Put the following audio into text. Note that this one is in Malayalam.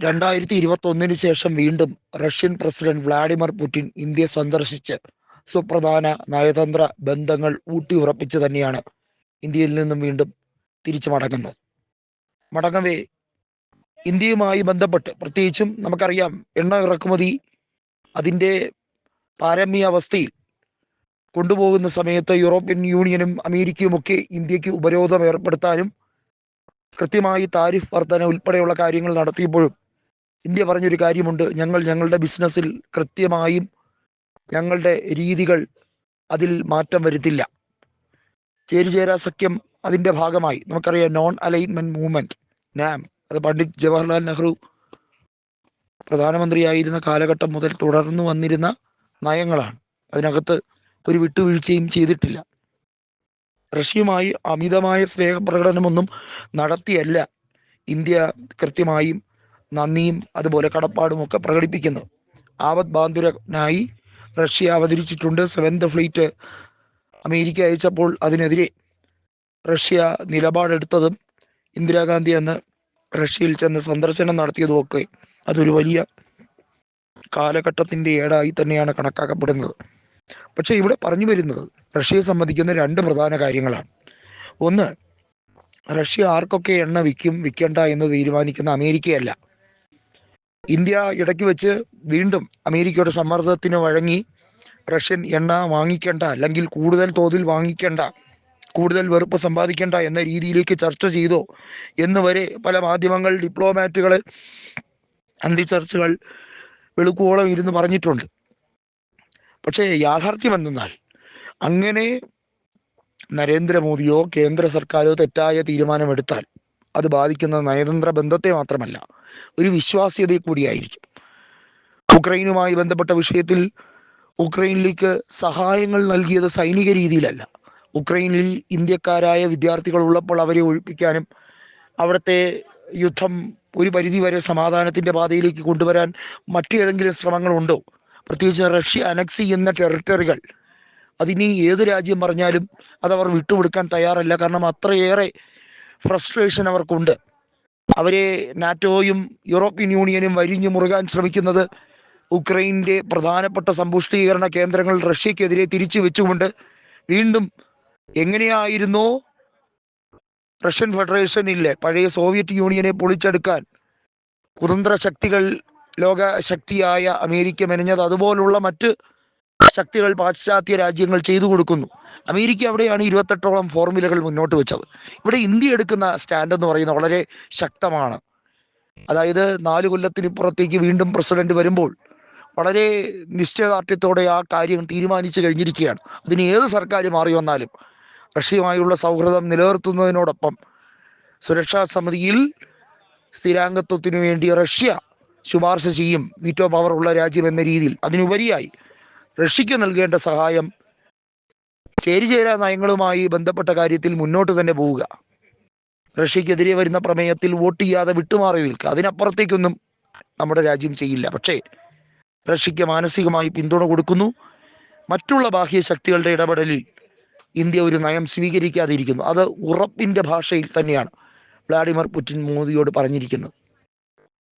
രണ്ടായിരത്തി ഇരുപത്തി ഒന്നിന് ശേഷം വീണ്ടും Russian president Vladimir Putin India സന്ദർശിച്ച് സുപ്രധാന നയതന്ത്ര ബന്ധങ്ങൾ ഊട്ടിയുറപ്പിച്ച് തന്നെയാണ് ഇന്ത്യയിൽ നിന്നും വീണ്ടും തിരിച്ചു മടങ്ങുന്നത് മടങ്ങവേ ഇന്ത്യയുമായി ബന്ധപ്പെട്ട് പ്രത്യേകിച്ചും നമുക്കറിയാം എണ്ണ ഇറക്കുമതി അതിന്റെ പാരമ്യ അവസ്ഥയിൽ കൊണ്ടുപോകുന്ന സമയത്ത് യൂറോപ്യൻ യൂണിയനും അമേരിക്കയും ഒക്കെ ഇന്ത്യയ്ക്ക് ഉപരോധം ഏർപ്പെടുത്താനും കൃത്യമായി താരിഫ് വർധന ഉൾപ്പെടെയുള്ള കാര്യങ്ങൾ നടത്തിയപ്പോഴും ഇന്ത്യ പറഞ്ഞൊരു കാര്യമുണ്ട്. ഞങ്ങൾ ഞങ്ങളുടെ ബിസിനസ്സിൽ കൃത്യമായും ഞങ്ങളുടെ രീതികൾ അതിൽ മാറ്റം വരുത്തില്ല. ചേരിചേരാ സഖ്യം അതിന്റെ ഭാഗമായി. നമുക്കറിയാം നോൺ അലൈൻമെന്റ് മൂവ്മെന്റ് നാം അത് പണ്ഡിറ്റ് ജവഹർലാൽ നെഹ്റു പ്രധാനമന്ത്രിയായിരുന്ന കാലഘട്ടം മുതൽ തുടർന്നു വന്നിരുന്ന നയങ്ങളാണ്. അതിനകത്ത് ഒരു വിട്ടുവീഴ്ചയും ചെയ്തിട്ടില്ല. റഷ്യയുമായി അമിതമായ സ്നേഹപ്രകടനമൊന്നും നടത്തിയല്ല. ഇന്ത്യ കൃത്യമായും നന്ദിയും അതുപോലെ കടപ്പാടും ഒക്കെ പ്രകടിപ്പിക്കുന്നു. ആവത് ബാന്ധുരനായി റഷ്യ അവതരിച്ചിട്ടുണ്ട്. സെവൻത് ഫ്ലീറ്റ് അമേരിക്ക അയച്ചപ്പോൾ അതിനെതിരെ റഷ്യ നിലപാടെടുത്തതും ഇന്ദിരാഗാന്ധി അന്ന് റഷ്യയിൽ ചെന്ന് സന്ദർശനം നടത്തിയതുമൊക്കെ അതൊരു വലിയ കാലഘട്ടത്തിന്റെ ഏടായി തന്നെയാണ് കണക്കാക്കപ്പെടുന്നത്. പക്ഷേ ഇവിടെ പറഞ്ഞു വരുന്നത് റഷ്യയെ സംബന്ധിക്കുന്ന രണ്ട് പ്രധാന കാര്യങ്ങളാണ്. ഒന്ന് റഷ്യ ആർക്കൊക്കെ എണ്ണ വിൽക്കും വിൽക്കേണ്ട എന്ന് തീരുമാനിക്കുന്ന അമേരിക്കയല്ല. ഇന്ത്യ ഇടയ്ക്ക് വെച്ച് വീണ്ടും അമേരിക്കയുടെ സമ്മർദ്ദത്തിന് വഴങ്ങി റഷ്യൻ എണ്ണ വാങ്ങിക്കേണ്ട അല്ലെങ്കിൽ കൂടുതൽ തോതിൽ വാങ്ങിക്കേണ്ട കൂടുതൽ വെറുപ്പ് സമ്പാദിക്കേണ്ട എന്ന രീതിയിലേക്ക് ചർച്ച ചെയ്തോ. എന്ന് വരെ പല മാധ്യമങ്ങൾ ഡിപ്ലോമാറ്റുകൾ അന്തി ചർച്ചകൾ വെളുക്കുവോളം ഇരുന്ന് പറഞ്ഞിട്ടുണ്ട്. പക്ഷേ യാഥാർത്ഥ്യം എന്തെന്നാൽ അങ്ങനെ നരേന്ദ്രമോദിയോ കേന്ദ്ര സർക്കാരോ തെറ്റായ തീരുമാനമെടുത്താൽ അത് ബാധിക്കുന്ന നയതന്ത്ര ബന്ധത്തെ മാത്രമല്ല ഒരു വിശ്വാസ്യതയെ കൂടിയായിരിക്കും. ഉക്രൈനുമായി ബന്ധപ്പെട്ട വിഷയത്തിൽ ഉക്രൈനിലേക്ക് സഹായങ്ങൾ നൽകിയത് സൈനിക രീതിയിലല്ല. ഉക്രൈനിൽ ഇന്ത്യക്കാരായ വിദ്യാർത്ഥികൾ ഉള്ളപ്പോൾ അവരെ ഒഴിപ്പിക്കാനും അവിടുത്തെ യുദ്ധം ഒരു പരിധിവരെ സമാധാനത്തിന്റെ പാതയിലേക്ക് കൊണ്ടുവരാൻ മറ്റേതെങ്കിലും ശ്രമങ്ങളുണ്ടോ പ്രത്യേകിച്ച് റഷ്യ അനക്സ് ചെയ്യുന്ന ടെറിട്ടറികൾ അതിനി ഏത് രാജ്യം പറഞ്ഞാലും അതവർ വിട്ടുകൊടുക്കാൻ തയ്യാറല്ല. കാരണം അത്രയേറെ ഫ്രസ്ട്രേഷൻ അവർക്കുണ്ട്. അവരെ നാറ്റോയും യൂറോപ്യൻ യൂണിയനും വരിഞ്ഞു മുറുകാൻ ശ്രമിക്കുന്നത് ഉക്രൈന്റെ പ്രധാനപ്പെട്ട സമ്പുഷ്ടീകരണ കേന്ദ്രങ്ങൾ റഷ്യക്കെതിരെ തിരിച്ചു വെച്ചുകൊണ്ട് വീണ്ടും എങ്ങനെയായിരുന്നോ? റഷ്യൻ ഫെഡറേഷൻ ഇല്ലേ? പഴയ സോവിയറ്റ് യൂണിയനെ പൊളിച്ചെടുക്കാൻ കുതന്ത്ര ശക്തികൾ ലോക ശക്തിയായ അമേരിക്ക മെനഞ്ഞത് അതുപോലുള്ള മറ്റ് ശക്തികൾ പാശ്ചാത്യ രാജ്യങ്ങൾ ചെയ്തു കൊടുക്കുന്നു. അമേരിക്ക അവിടെയാണ് ഇരുപത്തെട്ടോളം ഫോർമുലകൾ മുന്നോട്ട് വെച്ചത്. ഇവിടെ ഇന്ത്യ എടുക്കുന്ന സ്റ്റാൻഡ് എന്ന് പറയുന്നത് വളരെ ശക്തമാണ്. അതായത് നാല് കൊല്ലത്തിനിപ്പുറത്തേക്ക് വീണ്ടും പ്രസിഡന്റ് വരുമ്പോൾ വളരെ നിശ്ചയദാർഢ്യത്തോടെ ആ കാര്യം തീരുമാനിച്ചു കഴിഞ്ഞിരിക്കുകയാണ്. അതിന് ഏത് സർക്കാർ മാറി വന്നാലും റഷ്യയുമായുള്ള സൗഹൃദം നിലനിർത്തുന്നതിനോടൊപ്പം സുരക്ഷാ സമിതിയിൽ സ്ഥിരാംഗത്വത്തിനു വേണ്ടി റഷ്യ ശുപാർശ ചെയ്യും. വീറ്റോ പവർ ഉള്ള രാജ്യം എന്ന രീതിയിൽ. അതിനുപരിയായി റഷ്യക്ക് നൽകേണ്ട സഹായം ചേരിചേരാ നയങ്ങളുമായി ബന്ധപ്പെട്ട കാര്യത്തിൽ മുന്നോട്ട് തന്നെ പോവുക. റഷ്യക്കെതിരെ വരുന്ന പ്രമേയത്തിൽ വോട്ട് ചെയ്യാതെ വിട്ടുമാറി നിൽക്കുക. അതിനപ്പുറത്തേക്കൊന്നും നമ്മുടെ രാജ്യം ചെയ്യില്ല. പക്ഷേ റഷ്യക്ക് മാനസികമായി പിന്തുണ കൊടുക്കുന്നു. മറ്റുള്ള ബാഹ്യ ശക്തികളുടെ ഇടപെടലിൽ ഇന്ത്യ ഒരു നയം സ്വീകരിക്കാതിരിക്കുന്നു. അത് ഉറപ്പിന്റെ ഭാഷയിൽ തന്നെയാണ് വ്ളാഡിമിർ പുടിൻ മോദിയോട് പറഞ്ഞിരിക്കുന്നത്.